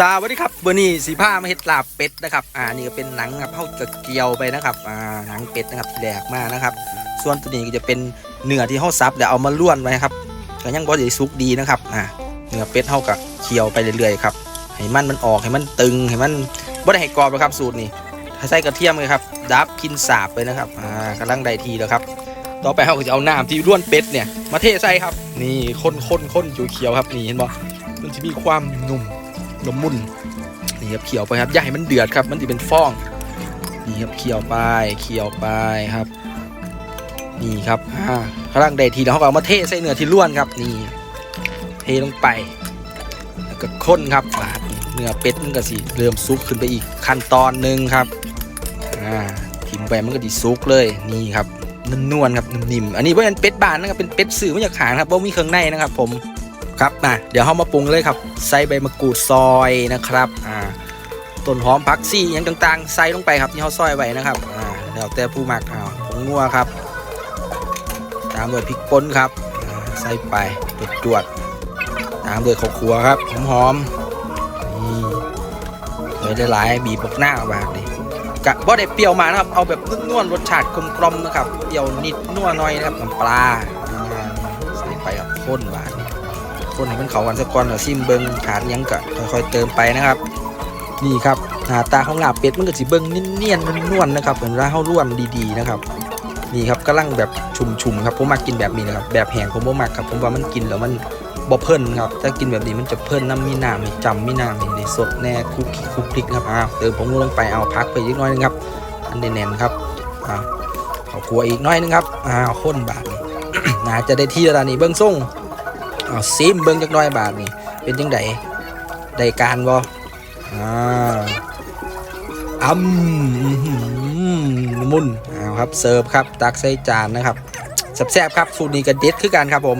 สวัสดีครับวันนี้สีผ้ามาเห็ดลาบเป็ดนะครับ อ่านี่ก็เป็นหนังครับเข้ากระเกียวไปนะครับ อ่าหนังเป็ดนะครับแหลกมากนะครับ ส่วนตัวนี้ก็จะเป็นเนื้อที่เขาซับแล้วเอามาล้วนไว้ครับก็ยังบ่ได้สุกดีนะครับ อ่าเนื้อเป็ดเขากับเคี่ยวไปเรื่อยๆครับให้มันมันออกให้มันตึงให้มันบ่ได้ให้กรอบนะครับสูตรนี้ใส่กระเทียมเลยครับดับกินสาบไปนะครับ อ่ากำลังได้ทีแล้วครับ ต่อไปเขาก็จะเอาน้ำที่ล้วนเป็ดเนี่ยมาเทใส่ครับ นี่ข้นข้นข้นเขียวครับนี่เห็นบ่มันจะมีความนุ่ม ลมุนนี่ครับเคี่ยวไปครับอย่าให้มันเดือดครับ มันจะเป็นฟองนี่ครับเคี่ยวไปเคี่ยวไปครับ นี่ครับอ่ากำลังได้ทีแล้วเขาก็เอามาเทใส่เนื้อที่ล้วนครับนี่เทลงไปแล้วก็ข้นครับอ่าเนื้อเป็ดมันก็สิเริ่มซุกขึ้นไปอีกขั้นตอนหนึ่งครับอ่าทิ้งไปมันก็ดีซุกเลยนี่ครับนวลๆครับนิ่มๆอันนี้เป็นเป็ดบานนะครับเป็นเป็ดสื่อมาจากขางครับเพราะมีเครื่องในนะครับผม ครับมาเดี๋ยวเรามาปรุงเลยครับ ใส่ใบมะกรูดซอยนะครับอ่าต้นหอมผักซี่อย่างต่างๆ ใส่ลงไปครับที่เขาซอยไว้นะครับอ่าแล้วแต่ผู้หมักเอาผงนัวครับ ตามด้วยพริกป่นครับใส่ไปจวดๆตามด้วยข้าวคั่วครับหอมๆนี่เลยได้หลายบีบบกหน้าแบบนี้กะบ่ได้เปรี้ยวมานะครับ เอาแบบนวลๆรสชาติกลมๆนะครับเปรี้ยวนิดนัวหน่อยนะครับน้ำปลาใส่ไปครับข้นบาน ข้นให้มันเข้ากันสักก่อนแล้วซิมเบิงขาดยังก็ค่อยๆเติมไปนะครับ นี่ครับหน้าตาของลาบเป็ดมันก็สิเบิ่งเนียนๆนวลๆนะครับเหมือนว่าเฮาร่วนดีๆนะครับนี่ครับกำลังแบบชุ่มๆครับผมมากินแบบนี้นะครับแบบแห้งผมบ่มักครับผมว่ามันกินแล้วมันบ่เพิ่นครับถ้ากินแบบนี้มันจะเพิ่นน้ำมีน้ำมีจำมีน้ำมีในสดแน่คุกกี้คุกคลิกครับอ้าวเติมผงลงไปเอาพักไปอีกหน้อยนึงครับอันแน่นๆครับอ้าวเอาครัวอีกน้อยนึงครับอ้าวข้นบาทนี่น่าจะได้ที่แล้วล่ะนี่เบิ้งส่ง อ้าซิมเบิ้งจักน้อยบาทนี่เป็นจังไดได้การบ่อ่าอืมอื้อหือมุนเอาครับเสิร์ฟครับตักใส่จานนะครับแซ่บๆครับสูตรนี้ก็เด็ดคือกันครับผม